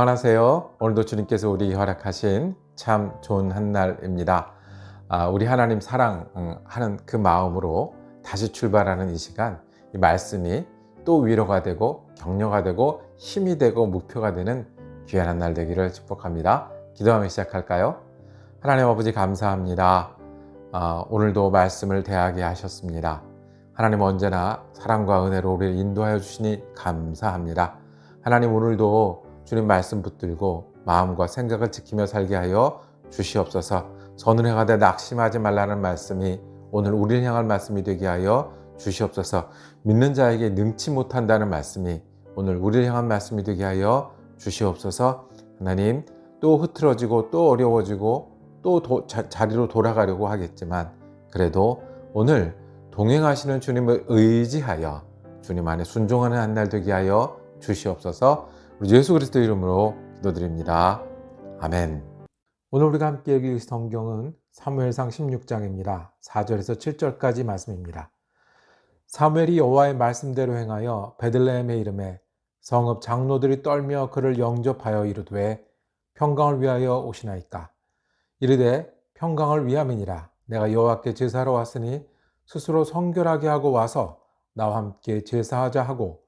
안녕하세요. 오늘도 주님께서 우리 허락하신 참 좋은 한 날입니다. 아, 우리 하나님 사랑하는 그 마음으로 다시 출발하는 이 시간, 이 말씀이 또 위로가 되고 격려가 되고 힘이 되고 목표가 되는 귀한 한 날 되기를 축복합니다. 기도하며 시작할까요? 하나님 아버지 감사합니다. 아, 오늘도 말씀을 대하게 하셨습니다. 하나님 언제나 사랑과 은혜로 우리를 인도하여 주시니 감사합니다. 하나님 오늘도 주님 말씀 붙들고 마음과 생각을 지키며 살게 하여 주시옵소서. 선은혜가 돼 낙심하지 말라는 말씀이 오늘 우리를 향할 말씀이 되게 하여 주시옵소서. 믿는 자에게 능치 못한다는 말씀이 오늘 우리를 향한 말씀이 되게 하여 주시옵소서. 하나님 또 흐트러지고 또 어려워지고 또 도, 자, 자리로 돌아가려고 하겠지만 그래도 오늘 동행하시는 주님을 의지하여 주님 안에 순종하는 한 날 되게 하여 주시옵소서. 우리 예수 그리스도 이름으로 기도드립니다. 아멘. 오늘 우리가 함께 읽을 성경은 사무엘상 16장입니다. 4절에서 7절까지 말씀입니다. 사무엘이 여호와의 말씀대로 행하여 베들레헴의 이름에 성읍 장로들이 떨며 그를 영접하여 이르되 평강을 위하여 오시나이까 이르되 평강을 위함이니라 내가 여호와께 제사하러 왔으니 스스로 성결하게 하고 와서 나와 함께 제사하자 하고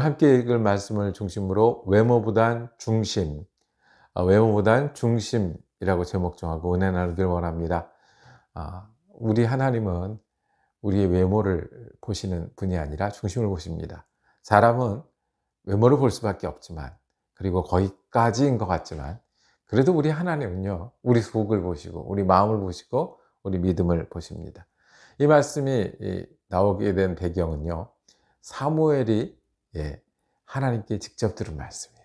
함께 읽을 말씀을 중심으로 외모보단 중심, 아, 외모보단 중심이라고 제목 정하고 은혜 나누길 원합니다. 아, 우리 하나님은 우리의 외모를 보시는 분이 아니라 중심을 보십니다. 사람은 외모를 볼 수밖에 없지만, 그리고 거기까지인 것 같지만, 그래도 우리 하나님은요, 우리 속을 보시고, 우리 마음을 보시고, 우리 믿음을 보십니다. 이 말씀이 나오게 된 배경은요, 사무엘이 예, 하나님께 직접 들은 말씀이에요.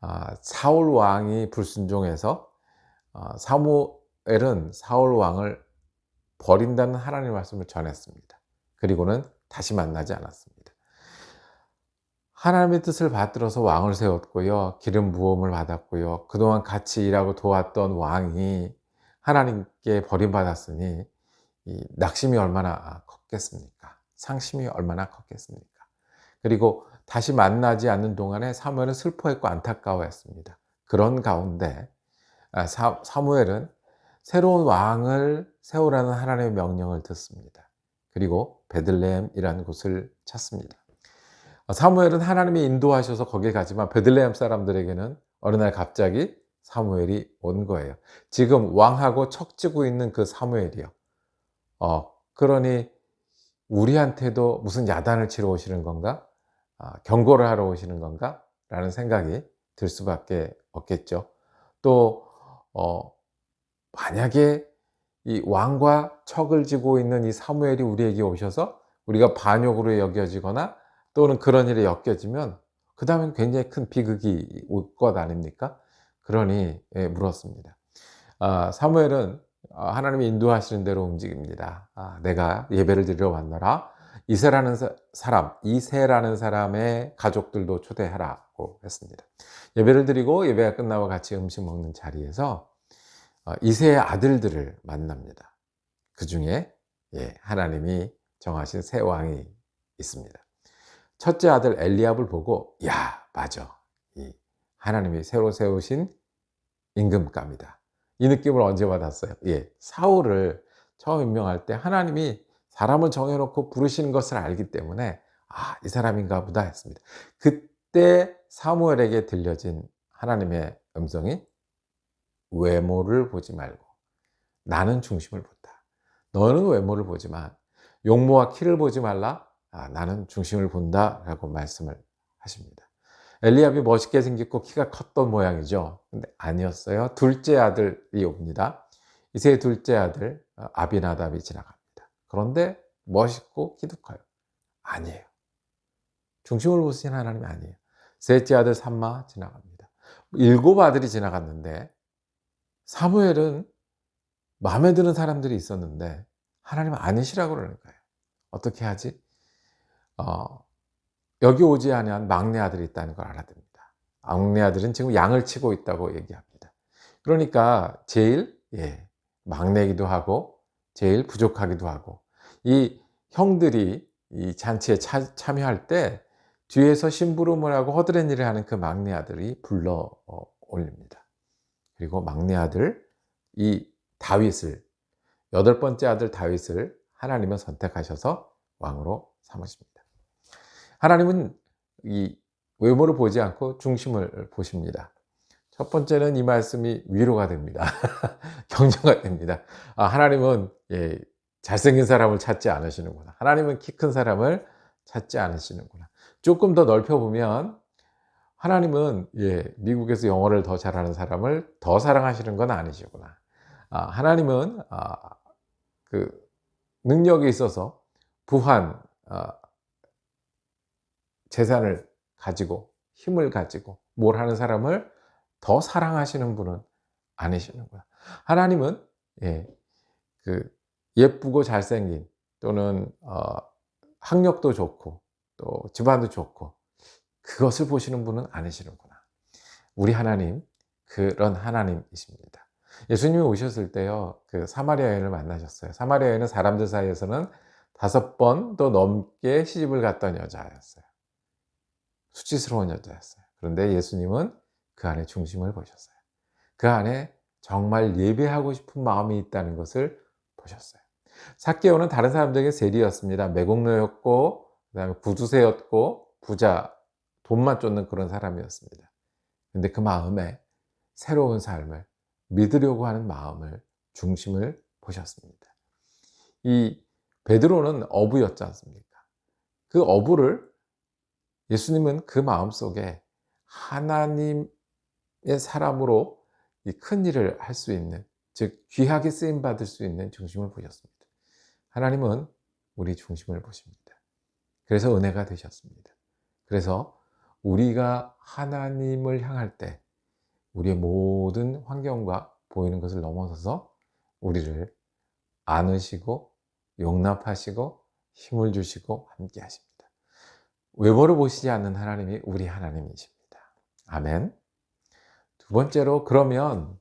아, 사울 왕이 불순종해서 아, 사무엘은 사울 왕을 버린다는 하나님의 말씀을 전했습니다. 그리고는 다시 만나지 않았습니다. 하나님의 뜻을 받들어서 왕을 세웠고요. 기름 부음을 받았고요. 그동안 같이 일하고 도왔던 왕이 하나님께 버림받았으니 낙심이 얼마나 컸겠습니까? 상심이 얼마나 컸겠습니까? 그리고 다시 만나지 않는 동안에 사무엘은 슬퍼했고 안타까워했습니다. 그런 가운데 아, 사무엘은 새로운 왕을 세우라는 하나님의 명령을 듣습니다. 그리고 베들레헴이라는 곳을 찾습니다. 어, 사무엘은 하나님이 인도하셔서 거기에 가지만 베들레헴 사람들에게는 어느 날 갑자기 사무엘이 온 거예요. 지금 왕하고 척지고 있는 그 사무엘이요. 어, 그러니 우리한테도 무슨 야단을 치러 오시는 건가? 아, 경고를 하러 오시는 건가? 라는 생각이 들 수밖에 없겠죠. 또, 어, 만약에 이 왕과 척을 지고 있는 이 사무엘이 우리에게 오셔서 우리가 반역으로 여겨지거나 또는 그런 일에 엮여지면 그 다음엔 굉장히 큰 비극이 올 것 아닙니까? 그러니 예, 물었습니다. 아, 사무엘은 아, 하나님이 인도하시는 대로 움직입니다. 아, 내가 예배를 드리러 왔노라. 이세라는 사람, 이세라는 사람의 가족들도 초대하라고 했습니다. 예배를 드리고 예배가 끝나고 같이 음식 먹는 자리에서 어, 이세의 아들들을 만납니다. 그 중에 예, 하나님이 정하신 새 왕이 있습니다. 첫째 아들 엘리압을 보고 야 맞아 이 하나님이 새로 세우신 임금감이다. 이 느낌을 언제 받았어요? 예, 사울을 처음 임명할 때 하나님이 사람을 정해놓고 부르시는 것을 알기 때문에 아, 이 사람인가 보다 했습니다. 그때 사무엘에게 들려진 하나님의 음성이 외모를 보지 말고 나는 중심을 본다. 너는 외모를 보지만 용모와 키를 보지 말라. 아, 나는 중심을 본다. 라고 말씀을 하십니다. 엘리압이 멋있게 생겼고 키가 컸던 모양이죠. 근데 아니었어요. 둘째 아들이 옵니다. 이세 둘째 아들 어, 아비나답이 지나갑니다. 그런데 멋있고 기득해요. 아니에요. 중심을 보시는 하나님이 아니에요. 셋째 아들 삼마 지나갑니다. 일곱 아들이 지나갔는데 사무엘은 마음에 드는 사람들이 있었는데 하나님은 아니시라고 그러는 거예요. 어떻게 하지? 어, 여기 오지 아니한 막내 아들이 있다는 걸 알아듭니다. 막내 아들은 지금 양을 치고 있다고 얘기합니다. 그러니까 제일 예, 막내기도 하고 제일 부족하기도 하고 이 형들이 이 잔치에 차, 참여할 때 뒤에서 심부름을 하고 허드렛 일을 하는 그 막내 아들이 불러 어, 올립니다. 그리고 막내 아들 이 다윗을 여덟 번째 아들 다윗을 하나님은 선택하셔서 왕으로 삼으십니다. 하나님은 이 외모를 보지 않고 중심을 보십니다. 첫 번째는 이 말씀이 위로가 됩니다. 격려가 됩니다. 아, 하나님은 예, 잘생긴 사람을 찾지 않으시는구나. 하나님은 키 큰 사람을 찾지 않으시는구나. 조금 더 넓혀보면 하나님은 예, 미국에서 영어를 더 잘하는 사람을 더 사랑하시는 건 아니시구나. 아, 하나님은 아, 그 능력이 있어서 부한 아, 재산을 가지고 힘을 가지고 뭘 하는 사람을 더 사랑하시는 분은 아니시는 거야. 하나님은 예, 그 예쁘고 잘생긴 또는 어, 학력도 좋고 또 집안도 좋고 그것을 보시는 분은 아니시는구나. 우리 하나님 그런 하나님이십니다. 예수님이 오셨을 때요, 그 사마리아 여인을 만나셨어요. 사마리아 여인은 사람들 사이에서는 다섯 번도 넘게 시집을 갔던 여자였어요. 수치스러운 여자였어요. 그런데 예수님은 그 안에 중심을 보셨어요. 그 안에 정말 예배하고 싶은 마음이 있다는 것을 보셨어요. 사케오는 다른 사람들에게 세리였습니다. 매국노였고, 그 다음에 구두쇠였고, 부자, 돈만 쫓는 그런 사람이었습니다. 근데 그 마음에 새로운 삶을 믿으려고 하는 마음을 중심을 보셨습니다. 이 베드로는 어부였지 않습니까? 그 어부를 예수님은 그 마음 속에 하나님의 사람으로 큰 일을 할 수 있는, 즉, 귀하게 쓰임 받을 수 있는 중심을 보셨습니다. 하나님은 우리 중심을 보십니다. 그래서 은혜가 되셨습니다. 그래서 우리가 하나님을 향할 때 우리의 모든 환경과 보이는 것을 넘어서서 우리를 안으시고 용납하시고 힘을 주시고 함께 하십니다. 외모를 보시지 않는 하나님이 우리 하나님이십니다. 아멘. 두 번째로 그러면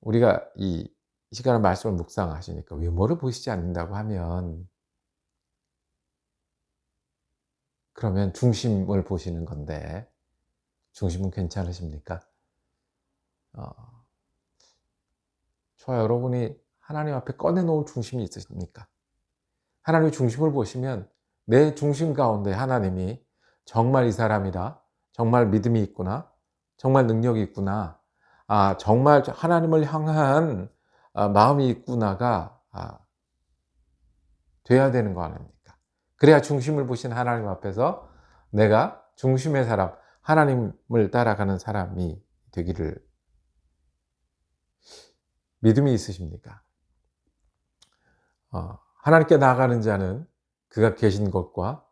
우리가 이 시간을 말씀을 묵상하시니까 외모를 보시지 않는다고 하면 그러면 중심을 보시는 건데 중심은 괜찮으십니까? 어, 저와 여러분이 하나님 앞에 꺼내놓을 중심이 있으십니까? 하나님의 중심을 보시면 내 중심 가운데 하나님이 정말 이 사람이다. 정말 믿음이 있구나. 정말 능력이 있구나. 아, 정말 하나님을 향한 아, 마음이 있구나가 아, 돼야 되는 거 아닙니까? 그래야 중심을 보신 하나님 앞에서 내가 중심의 사람, 하나님을 따라가는 사람이 되기를 믿음이 있으십니까? 어, 하나님께 나아가는 자는 그가 계신 것과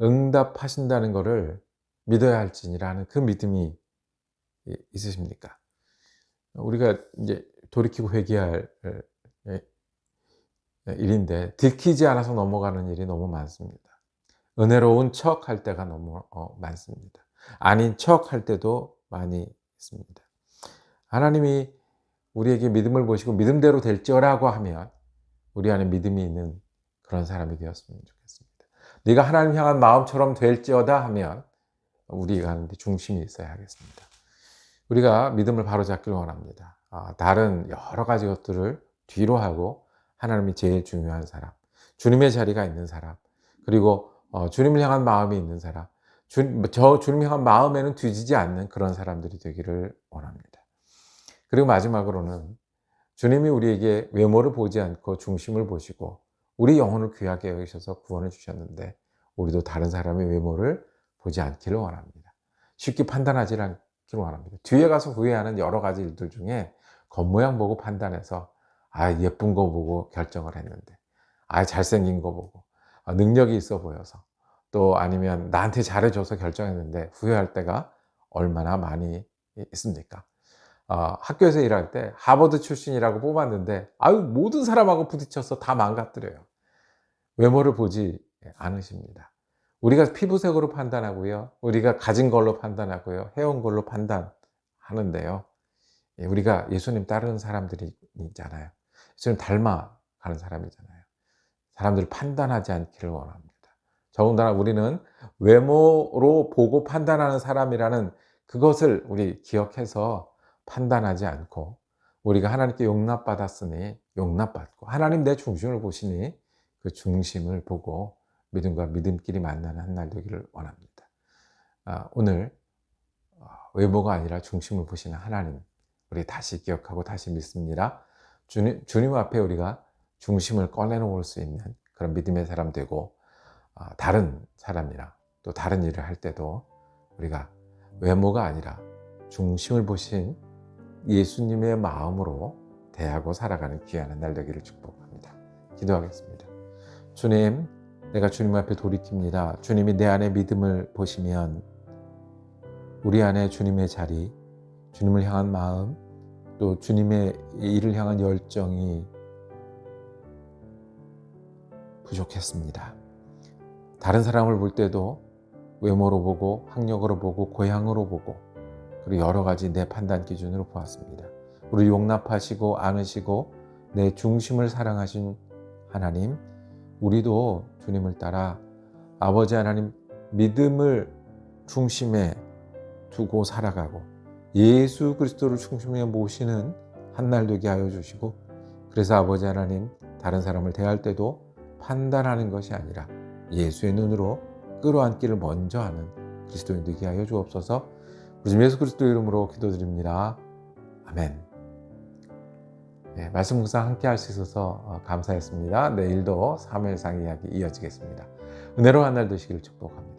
응답하신다는 것을 믿어야 할지니라는 그 믿음이 있으십니까? 우리가 이제 돌이키고 회개할 일인데 들키지 않아서 넘어가는 일이 너무 많습니다. 은혜로운 척 할 때가 너무 어, 많습니다. 아닌 척 할 때도 많이 있습니다. 하나님이 우리에게 믿음을 보시고 믿음대로 될지어라고 하면 우리 안에 믿음이 있는 그런 사람이 되었으면 좋겠습니다. 네가 하나님 향한 마음처럼 될지어다 하면 우리가 하는데 중심이 있어야 하겠습니다. 우리가 믿음을 바로잡길 원합니다. 아, 다른 여러 가지 것들을 뒤로 하고 하나님이 제일 중요한 사람, 주님의 자리가 있는 사람, 그리고 어, 주님을 향한 마음이 있는 사람, 주, 저 주님을 향한 마음에는 뒤지지 않는 그런 사람들이 되기를 원합니다. 그리고 마지막으로는 주님이 우리에게 외모를 보지 않고 중심을 보시고 우리 영혼을 귀하게 여기셔서 구원을 주셨는데 우리도 다른 사람의 외모를 보지 않기를 원합니다. 쉽게 판단하지 않 기를 원합니다. 뒤에 가서 후회하는 여러 가지 일들 중에 겉모양 보고 판단해서 아 예쁜 거 보고 결정을 했는데 아 잘생긴 거 보고 아, 능력이 있어 보여서 또 아니면 나한테 잘해줘서 결정했는데 후회할 때가 얼마나 많이 있습니까? 어, 학교에서 일할 때 하버드 출신이라고 뽑았는데 아유 모든 사람하고 부딪혀서 다 망가뜨려요. 외모를 보지 않으십니다. 우리가 피부색으로 판단하고요. 우리가 가진 걸로 판단하고요. 해온 걸로 판단하는데요. 예, 우리가 예수님 따르는 사람들이 있잖아요. 예수님 닮아 가는 사람이잖아요. 사람들을 판단하지 않기를 원합니다. 더군다나 우리는 외모로 보고 판단하는 사람이라는 그것을 우리 기억해서 판단하지 않고 우리가 하나님께 용납받았으니 용납받고 하나님 내 중심을 보시니 그 중심을 보고 믿음과 믿음끼리 만나는 한 날 되기를 원합니다. 아, 오늘 어, 외모가 아니라 중심을 보시는 하나님 우리 다시 기억하고 다시 믿습니다. 주님, 주님 앞에 우리가 중심을 꺼내놓을 수 있는 그런 믿음의 사람 되고 아, 다른 사람이나 또 다른 일을 할 때도 우리가 외모가 아니라 중심을 보신 예수님의 마음으로 대하고 살아가는 귀한 날 되기를 축복합니다. 기도하겠습니다. 주님, 내가 주님 앞에 돌이킵니다. 주님이 내 안에 믿음을 보시면 우리 안에 주님의 자리, 주님을 향한 마음, 또 주님의 일을 향한 열정이 부족했습니다. 다른 사람을 볼 때도 외모로 보고 학력으로 보고 고향으로 보고 그리고 여러 가지 내 판단 기준으로 보았습니다. 우리 용납하시고 안으시고 내 중심을 사랑하신 하나님, 우리도 주님을 따라 아버지 하나님 믿음을 중심에 두고 살아가고 예수 그리스도를 중심에 모시는 한 날 되게 하여 주시고 그래서 아버지 하나님 다른 사람을 대할 때도 판단하는 것이 아니라 예수의 눈으로 끌어안기를 먼저 하는 그리스도인 되게 하여 주옵소서. 우리 주 예수 그리스도 이름으로 기도드립니다. 아멘. 네, 말씀 묵상 함께 할 수 있어서 어, 감사했습니다. 내일도 3일상 이야기 이어지겠습니다. 은혜로운 한날 되시기를 축복합니다.